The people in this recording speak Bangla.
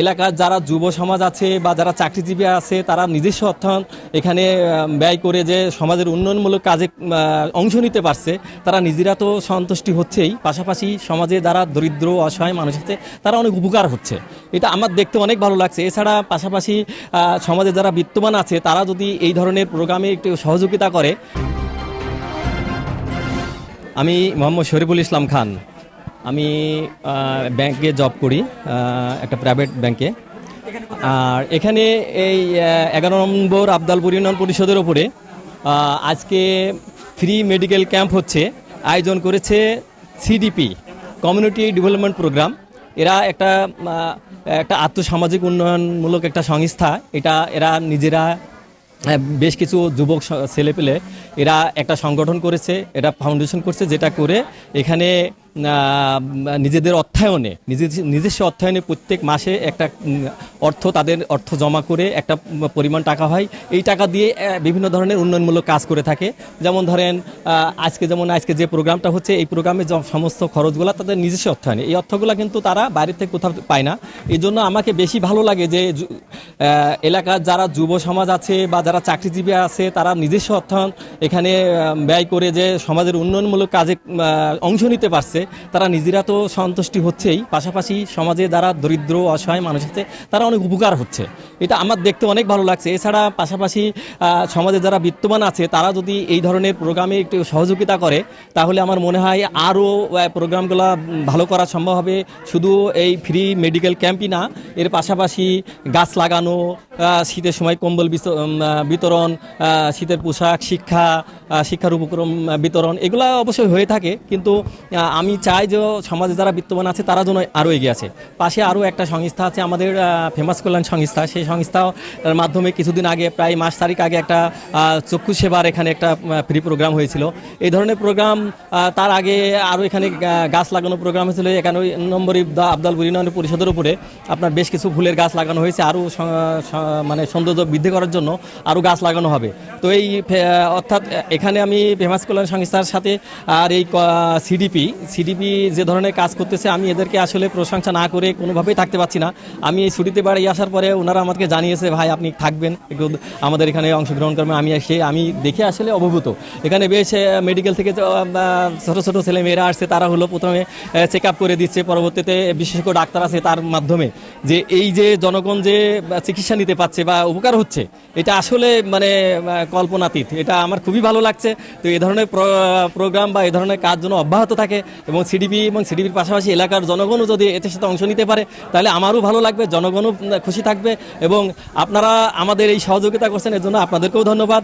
এলাকার যারা যুব সমাজ আছে বা যারা চাকরিজীবী আছে, তারা নিজস্ব অর্থায়ন এখানে ব্যয় করে যে সমাজের উন্নয়নমূলক কাজে অংশ নিতে পারছে, তারা নিজেরা তো সন্তুষ্টি হচ্ছেই। পাশাপাশি সমাজে যারা দরিদ্র, অসহায় মানুষ আছে, তারা অনেক উপকার হচ্ছে। এটা আমার দেখতে অনেক ভালো লাগছে। এছাড়া পাশাপাশি সমাজে যারা বিত্তমান আছে, তারা যদি এই ধরনের প্রোগ্রামে একটু সহযোগিতা করে। আমি মোহাম্মদ শরীফুল ইসলাম খান। আমি ব্যাংকে জব করি একটা প্রাইভেট ব্যাংকে আর এখানে এই এগারো নম্বর আবদালপুর ইউনিয়ন পরিষদের ওপরে আজকে ফ্রি মেডিকেল ক্যাম্প হচ্ছে। আয়োজন করেছে সিডিপি কমিউনিটি ডেভেলপমেন্ট প্রোগ্রাম এরা একটা একটা আর্থসামাজিক উন্নয়নমূলক একটা সংস্থা। এটা, এরা নিজেরা বেশ কিছু যুবক ছেলেপেলে এরা একটা সংগঠন করেছে, এটা ফাউন্ডেশন করছে, যেটা করে এখানে নিজেদের অর্থায়নে, নিজে- নিজস্ব অর্থায়নে প্রত্যেক মাসে একটা অর্থ তাদের অর্থ জমা করে একটা পরিমাণ টাকা হয়। এই টাকা দিয়ে বিভিন্ন ধরনের উন্নয়নমূলক কাজ করে থাকে। যেমন ধরেন আজকে যেমন আজকে যে প্রোগ্রামটা হচ্ছে, এই প্রোগ্রামে সমস্ত খরচগুলো তাদের নিজস্ব অর্থায়নে। এই অর্থগুলো কিন্তু তারা বাইরে থেকে কোথাও পায় না। এই জন্য আমাকে বেশি ভালো লাগে যে এলাকার যারা যুব সমাজ আছে বা যারা চাকরিজীবী আছে, তারা নিজস্ব অর্থায়ন এখানে ব্যয় করে যে সমাজের উন্নয়নমূলক কাজে অংশ নিতে পারছে। তারা নিজেরা তো সন্তুষ্টি হচ্ছেই। পাশাপাশি সমাজে যারা দরিদ্র, অসহায় মানুষ আছে, তারা অনেক উপকার হচ্ছে। এটা আমার দেখতে অনেক ভালো লাগছে। এছাড়া পাশাপাশি সমাজে যারা বিত্তমান আছে, তারা যদি এই ধরনের প্রোগ্রামে একটু সহযোগিতা করে, তাহলে আমার মনে হয় আরও প্রোগ্রামগুলো ভালো করা সম্ভব হবে। শুধু এই ফ্রি মেডিকেল ক্যাম্পই না, এর পাশাপাশি গাছ লাগানো শীতের সময় কম্বল বিতরণ শীতের পোশাক, শিক্ষা শিক্ষার উপক্রম বিতরণ, এগুলো অবশ্যই হয়ে থাকে। কিন্তু আমি চাই যে সমাজে যারা বিত্তমান আছে, তারা যেন আরও এগিয়ে আছে। পাশে আরও একটা সংস্থা আছে, আমাদের ফেমাস কল্যাণ সংস্থা। সেই সংস্থার মাধ্যমে কিছুদিন আগে, প্রায় মাস তারিখ আগে একটা চক্ষু সেবার এখানে একটা ফ্রি প্রোগ্রাম হয়েছিল। এই ধরনের প্রোগ্রাম তার আগে আরও এখানে গাছ লাগানো প্রোগ্রাম হয়েছিল। এখানে নম্বর আবদালপুর ইউনিয়ন পরিষদের উপরে। আপনার বেশ কিছু ফুলের গাছ লাগানো হয়েছে। আরও মানে সৌন্দর্য বৃদ্ধি করার জন্য আরও গাছ লাগানো হবে। তো এই অর্থাৎ, এখানে আমি ফেমাস কল্যাণ সংস্থার সাথে, আর এই সিডিপি সিডিপি যে ধরনের কাজ করতেছে, আমি এদেরকে আসলে প্রশংসা না করে কোনোভাবেই থাকতে পারছি না। আমি এই ছুটিতে বাড়ি আসার পরে ওনারা আমাকে জানিয়েছে, ভাই, আপনি থাকবেন, একটু আমাদের এখানে অংশগ্রহণ করবেন। আমি এসে, আমি দেখে আসলে অবভূত। এখানে বেশ মেডিকেল থেকে ছোটো ছোটো, ছোট ছোট ছেলে মেয়েরা আসছে, তারা হলো প্রথমে চেক আপ করে দিচ্ছে। পরবর্তীতে বিশেষজ্ঞ ডাক্তার আছে তার মাধ্যমে। যে এই যে জনগণ যে চিকিৎসা নিতে পারছে বা উপকার হচ্ছে, এটা আসলে মানে কল্পনাতীত। এটা আমার খুবই ভালো লাগছে। তো এ ধরনের প্রোগ্রাম বা এ ধরনের কাজ যেন অব্যাহত থাকে এবং সিডিপি এবং সিডিপির পাশাপাশি এলাকার জনগণও যদি এতে সাথে অংশ নিতে পারে, তাহলে আমারও ভালো লাগবে, জনগণও খুশি থাকবে এবং আপনারা আমাদের এই সহযোগিতা করছেন, এর জন্য আপনাদেরকেও ধন্যবাদ।